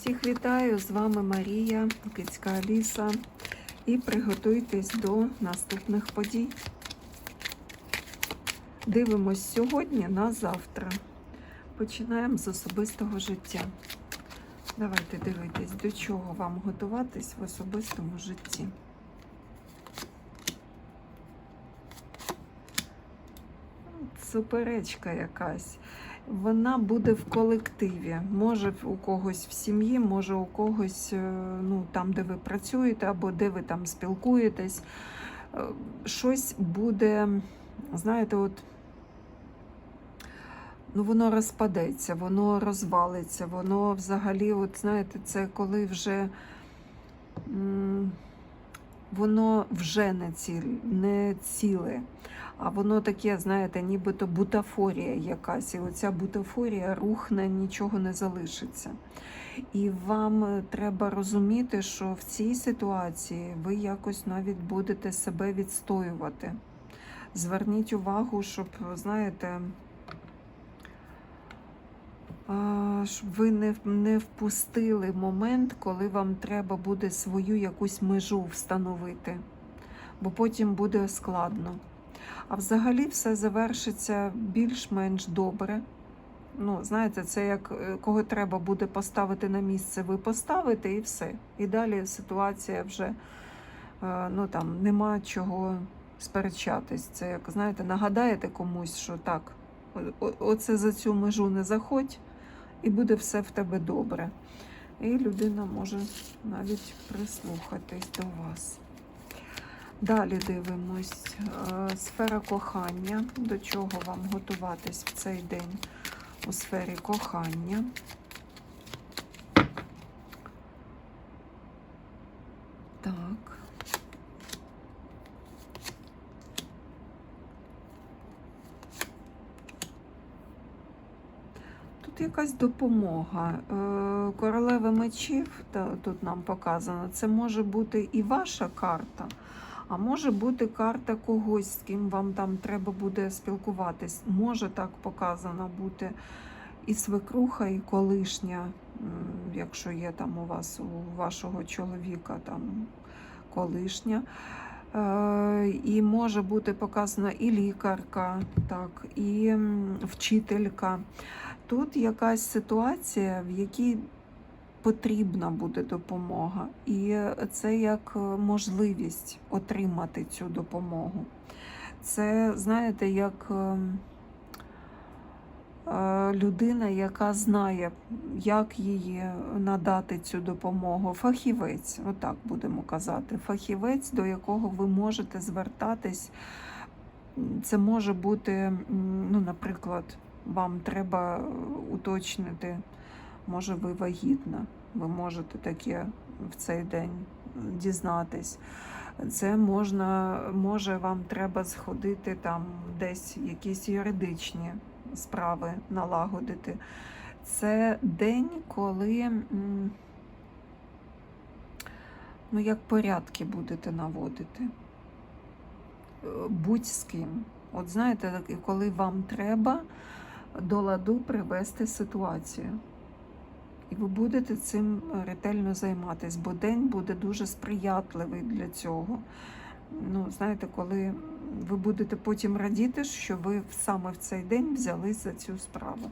Всіх вітаю! З вами Марія, Кицька Аліса. І приготуйтесь до наступних подій. Дивимось сьогодні на завтра. Починаємо з особистого життя. Давайте дивитись, до чого вам готуватись в особистому житті. Суперечка якась. Вона буде в колективі. Може у когось в сім'ї, може у когось е, ну, там, де ви працюєте, або де ви там спілкуєтесь. Е, Щось буде, знаєте, от ну, воно розпадеться, воно розвалиться, воно взагалі, от знаєте, це коли вже м, воно вже не, ціль, не ціле. А воно таке, знаєте, нібито бутафорія якась. І оця бутафорія рухне, нічого не залишиться. І вам е, треба розуміти, що в цій ситуації ви якось навіть будете себе відстоювати. Зверніть увагу, щоб, знаєте, щоб ви не, не впустили момент, коли вам треба буде свою якусь межу встановити, бо потім буде складно. А взагалі все завершиться більш-менш добре. Ну, знаєте, це як е, кого треба буде поставити на місце, ви поставите і все. І далі ситуація вже е, ну там нема чого сперечатись. Це як знаєте, нагадаєте комусь, що так, оце за цю межу не заходь, і буде все в тебе добре. І людина може навіть прислухатись до вас. Далі дивимось е, сфера кохання. До чого вам готуватись в цей день у сфері кохання? Так. Якась допомога. Е, Королева мечів, тут нам показано, це може бути і ваша карта. А може бути карта когось, з ким вам там треба буде спілкуватись. Може так показано бути і свекруха, і колишня, якщо є там у вас, у вашого чоловіка там колишня. Е, І може бути показана і лікарка, так, і вчителька. Тут якась ситуація, в якій потрібна буде допомога, і це як е, можливість отримати цю допомогу. Це, знаєте, як ем, людина, яка знає, як її надати цю допомогу. Фахівець, отак будемо казати. Фахівець, до якого ви можете звертатись. Це може бути, ну, наприклад, вам треба уточнити, може ви вагітна. Ви можете таке в цей день дізнатись. Це можна, може вам треба сходити там десь якісь юридичні справи налагодити. Це день, коли ну, як порядки будете наводити. Е, Будь з ким. От знаєте, коли вам треба до ладу привести ситуацію. І ви будете цим ретельно займатися, бо день буде дуже сприятливий для цього. Ну, знаєте, коли ви будете потім радіти, що ви саме в цей день взялись за цю справу.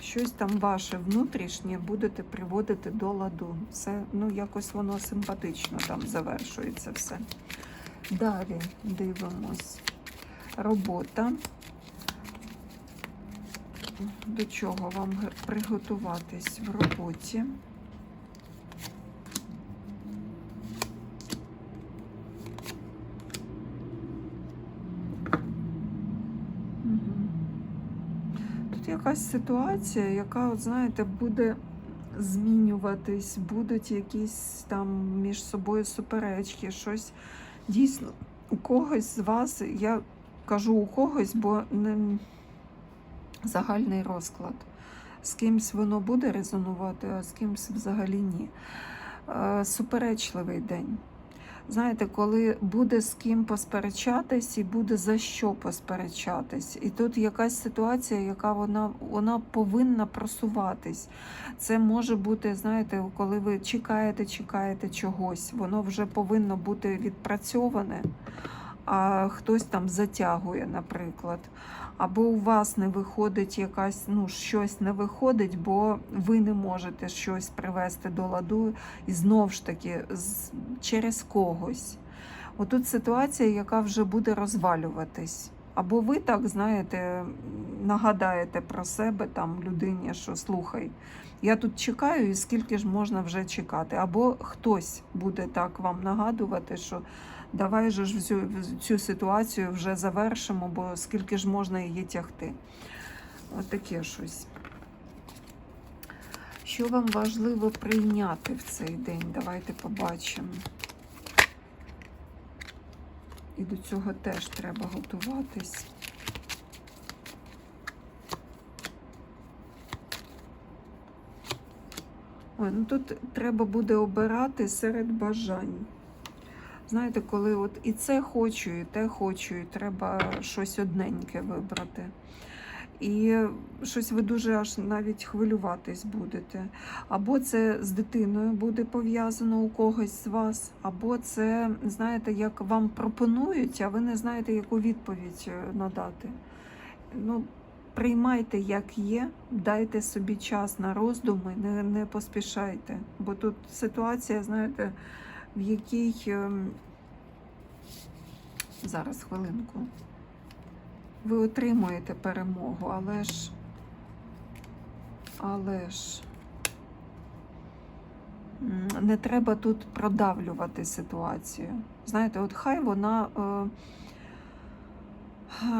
Щось там ваше внутрішнє будете приводити до ладу. Це ну, якось воно симпатично там завершується все. Далі дивимось. Робота. До чого вам приготуватись в роботі? Мгм. Тут якась ситуація, яка, от знаєте, буде змінюватись, будуть якісь там між собою суперечки, щось дійсно у когось з вас, я кажу у когось, бо не загальний розклад. З кимсь воно буде резонувати, а з кимсь взагалі ні. Е, Суперечливий день. Знаєте, коли буде з ким посперечатись і буде за що посперечатись. І тут якась ситуація, яка вона, вона повинна просуватись. Це може бути, знаєте, коли ви чекаєте, чекаєте чогось, воно вже повинно бути відпрацьоване, а хтось там затягує, наприклад. Або у вас не виходить якась, ну, щось не виходить, бо ви не можете щось привести до ладу і знов ж таки через когось. Отут ситуація, яка вже буде розвалюватись. Або ви так, знаєте, нагадаєте про себе там людині, що слухай, я тут чекаю, і скільки ж можна вже чекати. Або хтось буде так вам нагадувати, що давай же ж цю, цю ситуацію вже завершимо, бо скільки ж можна її тягти. От таке щось. Що вам важливо прийняти в цей день? Давайте побачимо. І до цього теж треба готуватись. Ой, ну тут треба буде обирати серед бажань. Знаєте, коли от і це хочу, і те хочу, і треба щось одненьке вибрати. І щось ви дуже аж навіть хвилюватись будете. Або це з дитиною буде пов'язано у когось з вас, або це, знаєте, як вам пропонують, а ви не знаєте, яку відповідь е, надати. Ну, приймайте, як є, дайте собі час на роздуми, не, не поспішайте. Бо тут ситуація, знаєте, в якій ем, зараз хвилинку. Ви отримуєте перемогу, але ж, але ж не треба тут продавлювати ситуацію. Знаєте, от хай вона е,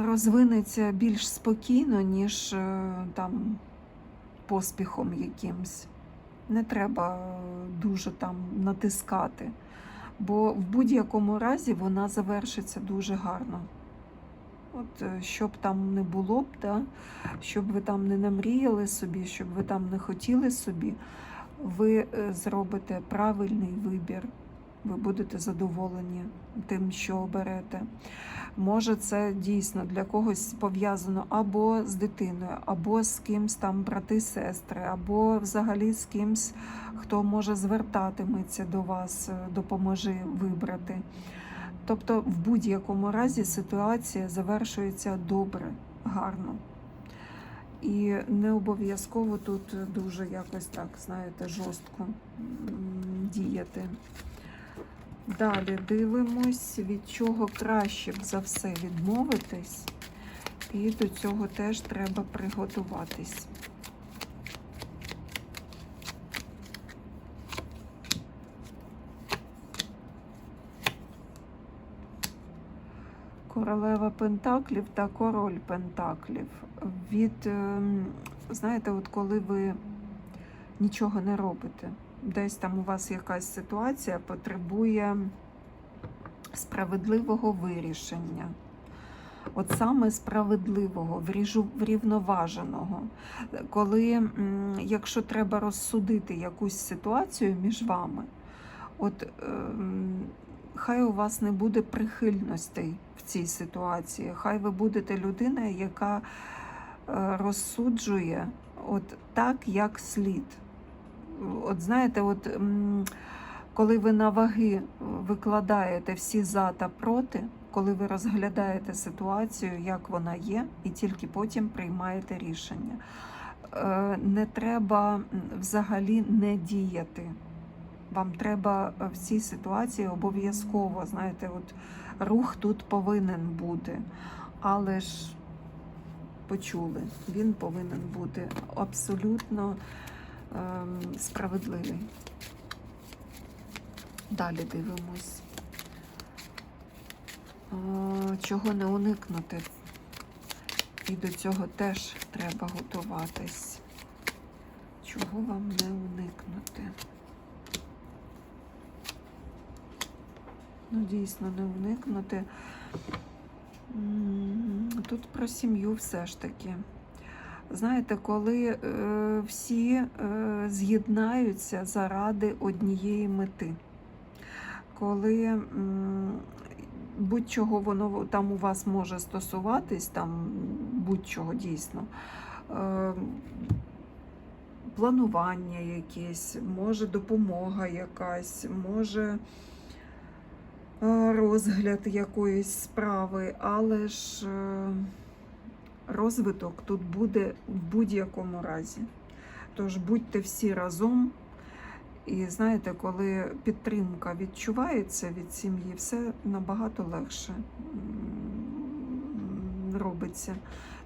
розвинеться більш спокійно, ніж е, там поспіхом якимсь. Не треба е, дуже там натискати, бо в будь-якому разі вона завершиться дуже гарно. От е, щоб там не було б, да, щоб ви там не намріяли собі, щоб ви там не хотіли собі, ви е, зробите правильний вибір. Ви будете задоволені тим, що оберете. Може, це дійсно для когось пов'язано або з дитиною, або з кимсь там брати, сестри, або взагалі з кимсь, хто може звертатиметься до вас, е, допоможи вибрати. Тобто, в будь-якому разі ситуація завершується добре, гарно. І не обов'язково тут дуже якось так, знаєте, жорстко діяти. Далі дивимось, від чого краще за все відмовитись, і до цього теж треба приготуватись. Королева Пентаклів та король Пентаклів. Від, ем, знаєте, от коли ви нічого не робите, десь там у вас якась ситуація потребує справедливого вирішення. От саме справедливого, врівноваженого. Коли, якщо треба розсудити якусь ситуацію між вами, от ем, хай у вас не буде прихильностей в цій ситуації. Хай ви будете людина, яка е, розсуджує от так, як слід. От знаєте, от коли ви на ваги викладаєте всі за та проти, коли ви розглядаєте ситуацію, як вона є, і тільки потім приймаєте рішення. Е, Не треба взагалі не діяти. Вам треба в цій ситуації обов'язково, знаєте, от рух тут повинен бути. Але ж почули, він повинен бути абсолютно справедливий. Далі дивимось. Чого не уникнути. І до цього теж треба готуватись. Чого вам не уникнути? Ну, дійсно, не уникнути. Тут про сім'ю все ж таки. Знаєте, коли е, всі е, з'єднаються заради однієї мети, коли м, будь-чого воно там у вас може стосуватись, там будь-чого дійсно. Е, Планування якесь, може допомога якась, може е, розгляд якоїсь справи, але ж е, розвиток тут буде в будь-якому разі. Тож будьте всі разом. І знаєте, коли підтримка відчувається від сім'ї, все набагато легше робиться.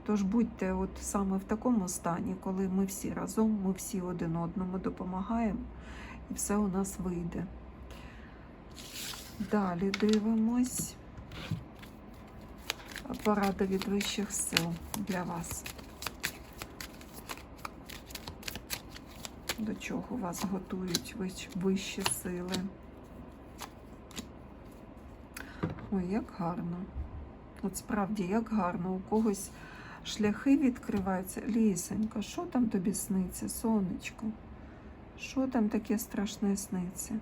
Тож будьте от саме в такому стані, коли ми всі разом, ми всі один одному допомагаємо, і все у нас вийде. Далі дивимось. Порада від вищих сил для вас. До чого вас готують вищі сили? Ой, як гарно. От справді, як гарно, у когось шляхи відкриваються. Лісенька, що там тобі сниться, сонечко? Що там таке страшне сниться?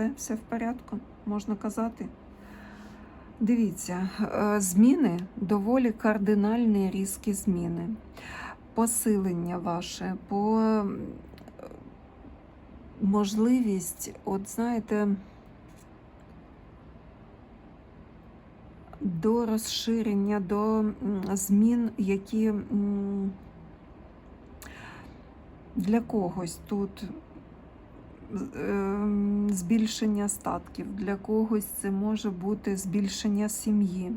Все, все в порядку, можна казати. Дивіться, е, зміни доволі кардинальні різкі зміни. Посилення ваше, по можливість, от знаєте, до розширення, до змін, які для когось тут збільшення статків, для когось це може бути збільшення сім'ї.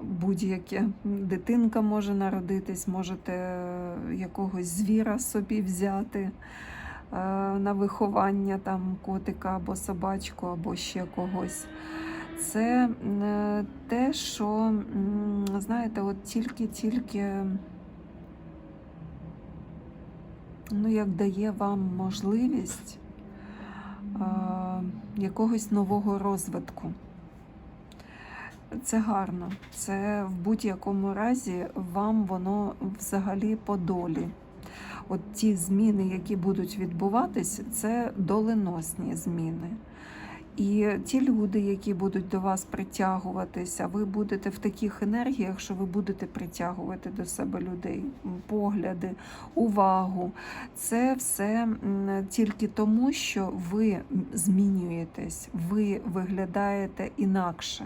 Будь-яке дитинка може народитись, можете якогось звіра собі взяти е, на виховання, там котика або собачку, або ще когось. Це е, те, що, знаєте, от тільки-тільки ну, як дає вам можливість якогось нового розвитку. Це гарно. Це в будь-якому разі вам воно взагалі по долі. От ті зміни, які будуть відбуватись, це доленосні зміни. І ті люди, які будуть до вас притягуватися, ви будете в таких енергіях, що ви будете притягувати до себе людей, погляди, увагу. Це все тільки тому, що ви змінюєтесь, ви виглядаєте інакше.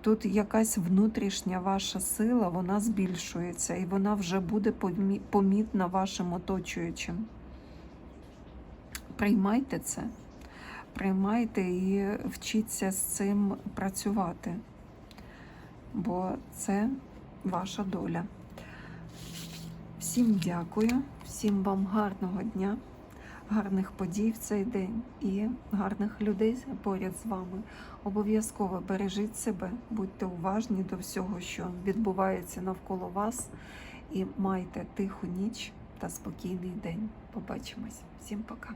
Тут якась внутрішня ваша сила, вона збільшується і вона вже буде помітна вашим оточуючим. Приймайте це, приймайте і вчіться з цим працювати, бо це ваша доля. Всім дякую, всім вам гарного дня, гарних подій в цей день і гарних людей поряд з вами. Обов'язково бережіть себе, будьте уважні до всього, що відбувається навколо вас, і майте тиху ніч та спокійний день. Побачимось. Всім пока.